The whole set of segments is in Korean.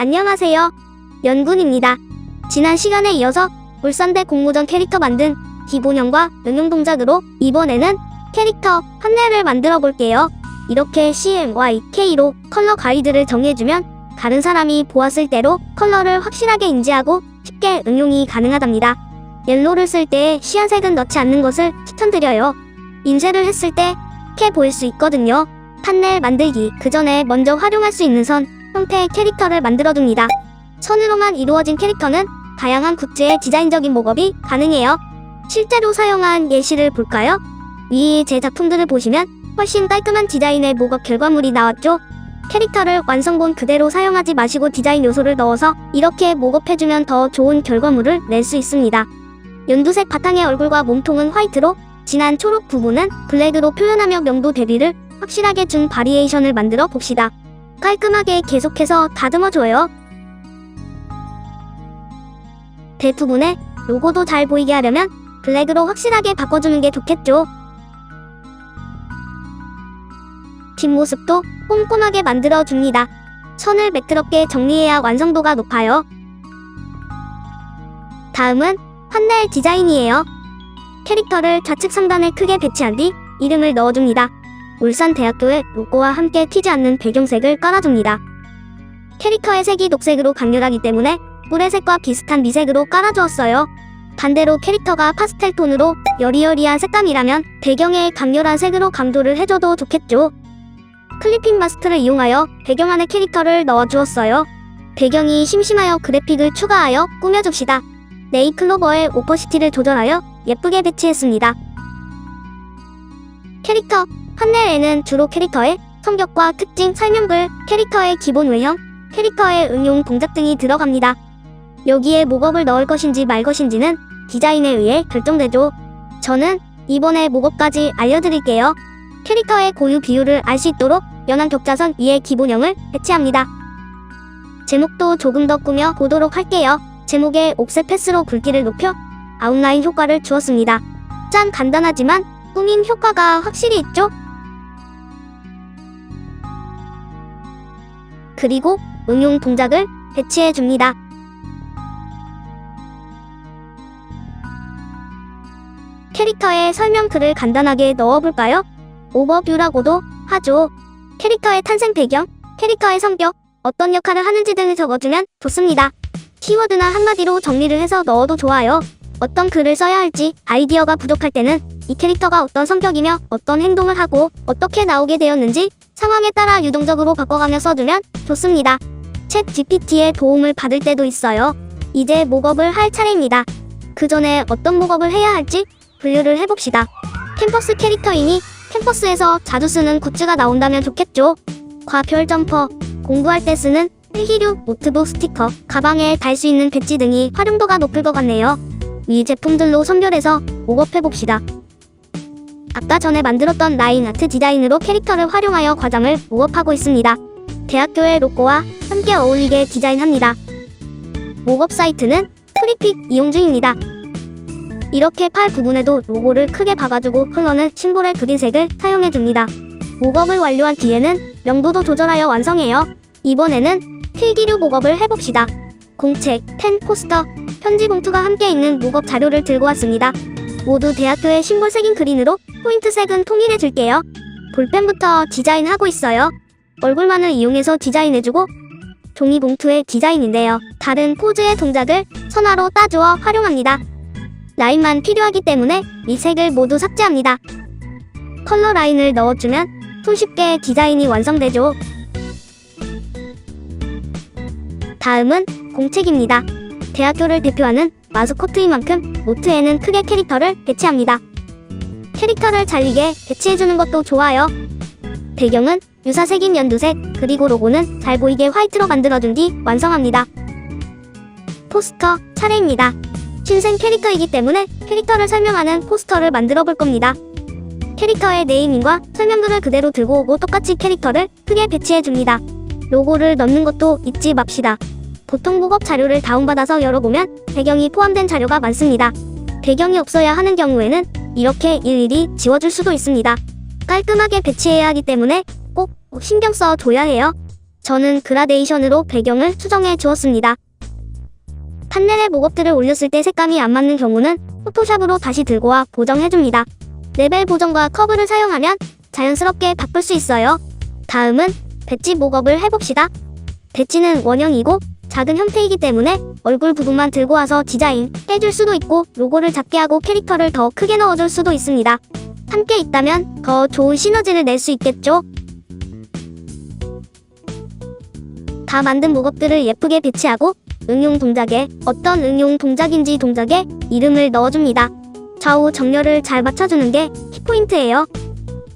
안녕하세요. 연군입니다. 지난 시간에 이어서 울산대 공모전 캐릭터 만든 기본형과 응용 동작으로 이번에는 캐릭터 판넬을 만들어 볼게요. 이렇게 CMYK로 컬러 가이드를 정해주면 다른 사람이 보았을 때로 컬러를 확실하게 인지하고 쉽게 응용이 가능하답니다. 옐로를 쓸 때 시안색은 넣지 않는 것을 추천드려요. 인쇄를 했을 때 이렇게 보일 수 있거든요. 판넬 만들기 그 전에 먼저 활용할 수 있는 선 형태의 캐릭터를 만들어둡니다. 선으로만 이루어진 캐릭터는 다양한 굿즈의 디자인적인 목업이 가능해요. 실제로 사용한 예시를 볼까요? 위 제 작품들을 보시면 훨씬 깔끔한 디자인의 목업 결과물이 나왔죠? 캐릭터를 완성본 그대로 사용하지 마시고 디자인 요소를 넣어서 이렇게 목업해주면 더 좋은 결과물을 낼 수 있습니다. 연두색 바탕의 얼굴과 몸통은 화이트로 진한 초록 부분은 블랙으로 표현하며 명도 대비를 확실하게 준 바리에이션을 만들어 봅시다. 깔끔하게 계속해서 다듬어줘요. 대부분에 로고도 잘 보이게 하려면 블랙으로 확실하게 바꿔주는 게 좋겠죠. 뒷모습도 꼼꼼하게 만들어줍니다. 선을 매끄럽게 정리해야 완성도가 높아요. 다음은 판넬 디자인이에요. 캐릭터를 좌측 상단에 크게 배치한 뒤 이름을 넣어줍니다. 울산대학교의 로고와 함께 튀지 않는 배경색을 깔아줍니다. 캐릭터의 색이 녹색으로 강렬하기 때문에 뿔의 색과 비슷한 미색으로 깔아주었어요. 반대로 캐릭터가 파스텔 톤으로 여리여리한 색감이라면 배경에 강렬한 색으로 강조를 해줘도 좋겠죠. 클리핑 마스크를 이용하여 배경 안에 캐릭터를 넣어주었어요. 배경이 심심하여 그래픽을 추가하여 꾸며줍시다. 네이클로버의 오퍼시티를 조절하여 예쁘게 배치했습니다. 캐릭터 판넬에는 주로 캐릭터의 성격과 특징, 설명글, 캐릭터의 기본 외형, 캐릭터의 응용 동작 등이 들어갑니다. 여기에 목업을 넣을 것인지 말 것인지는 디자인에 의해 결정되죠. 저는 이번에 목업까지 알려드릴게요. 캐릭터의 고유 비율을 알 수 있도록 연한 격자선 위에 기본형을 배치합니다. 제목도 조금 더 꾸며 보도록 할게요. 제목에 옥색 패스로 굵기를 높여 아웃라인 효과를 주었습니다. 짠 간단하지만 꾸밈 효과가 확실히 있죠? 그리고 응용 동작을 배치해 줍니다. 캐릭터의 설명글을 간단하게 넣어볼까요? 오버뷰라고도 하죠. 캐릭터의 탄생 배경, 캐릭터의 성격, 어떤 역할을 하는지 등을 적어주면 좋습니다. 키워드나 한마디로 정리를 해서 넣어도 좋아요. 어떤 글을 써야 할지 아이디어가 부족할 때는 이 캐릭터가 어떤 성격이며 어떤 행동을 하고 어떻게 나오게 되었는지 상황에 따라 유동적으로 바꿔가며 써두면 좋습니다. 챗 GPT의 도움을 받을 때도 있어요. 이제 목업을 할 차례입니다. 그 전에 어떤 목업을 해야 할지 분류를 해봅시다. 캠퍼스 캐릭터이니 캠퍼스에서 자주 쓰는 굿즈가 나온다면 좋겠죠. 과별 점퍼, 공부할 때 쓰는 필기류, 노트북 스티커, 가방에 달 수 있는 배지 등이 활용도가 높을 것 같네요. 위 제품들로 선별해서 목업해봅시다. 아까 전에 만들었던 라인 아트 디자인으로 캐릭터를 활용하여 과장을 목업하고 있습니다. 대학교의 로고와 함께 어울리게 디자인합니다. 목업 사이트는 프리픽 이용 중입니다. 이렇게 팔 부분에도 로고를 크게 박아주고 컬러는 심볼의 그린 색을 사용해줍니다. 목업을 완료한 뒤에는 명도도 조절하여 완성해요. 이번에는 필기류 목업을 해봅시다. 공책, 펜, 포스터, 편지 봉투가 함께 있는 목업 자료를 들고 왔습니다. 모두 대학교의 심볼 색인 그린으로 포인트 색은 통일해 줄게요. 볼펜부터 디자인하고 있어요. 얼굴만을 이용해서 디자인해주고 종이 봉투의 디자인인데요. 다른 포즈의 동작을 선화로 따주어 활용합니다. 라인만 필요하기 때문에 이 색을 모두 삭제합니다. 컬러 라인을 넣어주면 손쉽게 디자인이 완성되죠. 다음은 공책입니다. 대학교를 대표하는 마스코트인 만큼 노트에는 크게 캐릭터를 배치합니다. 캐릭터를 잘리게 배치해주는 것도 좋아요. 배경은 유사색인 연두색, 그리고 로고는 잘 보이게 화이트로 만들어준 뒤 완성합니다. 포스터 차례입니다. 신생 캐릭터이기 때문에 캐릭터를 설명하는 포스터를 만들어 볼 겁니다. 캐릭터의 네이밍과 설명글을 그대로 들고 오고 똑같이 캐릭터를 크게 배치해 줍니다. 로고를 넣는 것도 잊지 맙시다. 보통 목업 자료를 다운받아서 열어보면 배경이 포함된 자료가 많습니다. 배경이 없어야 하는 경우에는 이렇게 일일이 지워줄 수도 있습니다. 깔끔하게 배치해야 하기 때문에 꼭 신경 써 줘야 해요. 저는 그라데이션으로 배경을 수정해 주었습니다. 판넬에 목업들을 올렸을 때 색감이 안 맞는 경우는 포토샵으로 다시 들고 와 보정해줍니다. 레벨 보정과 커브를 사용하면 자연스럽게 바꿀 수 있어요. 다음은 배지 목업을 해봅시다. 배지는 원형이고 작은 형태이기 때문에 얼굴 부분만 들고 와서 디자인 해줄 수도 있고 로고를 작게 하고 캐릭터를 더 크게 넣어줄 수도 있습니다. 함께 있다면 더 좋은 시너지를 낼 수 있겠죠? 다 만든 목업들을 예쁘게 배치하고 응용 동작에 어떤 응용 동작인지 동작에 이름을 넣어줍니다. 좌우 정렬을 잘 맞춰주는 게 키포인트예요.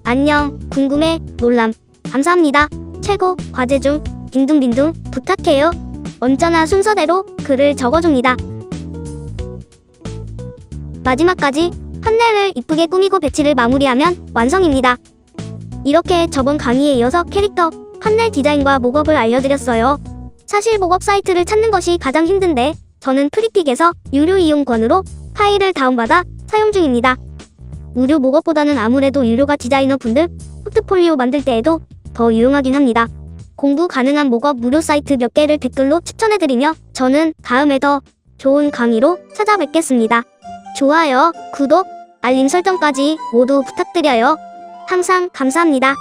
안녕, 궁금해, 놀람. 감사합니다. 최고, 과제 중, 빈둥빈둥, 부탁해요. 언제나 순서대로 글을 적어줍니다. 마지막까지 판넬을 이쁘게 꾸미고 배치를 마무리하면 완성입니다. 이렇게 저번 강의에 이어서 캐릭터, 판넬 디자인과 목업을 알려드렸어요. 사실 목업 사이트를 찾는 것이 가장 힘든데 저는 프리픽에서 유료 이용권으로 파일을 다운받아 사용 중입니다. 무료 목업보다는 아무래도 유료가 디자이너 분들 포트폴리오 만들 때에도 더 유용하긴 합니다. 공부 가능한 목업 무료 사이트 몇 개를 댓글로 추천해드리며 저는 다음에 더 좋은 강의로 찾아뵙겠습니다. 좋아요, 구독, 알림 설정까지 모두 부탁드려요. 항상 감사합니다.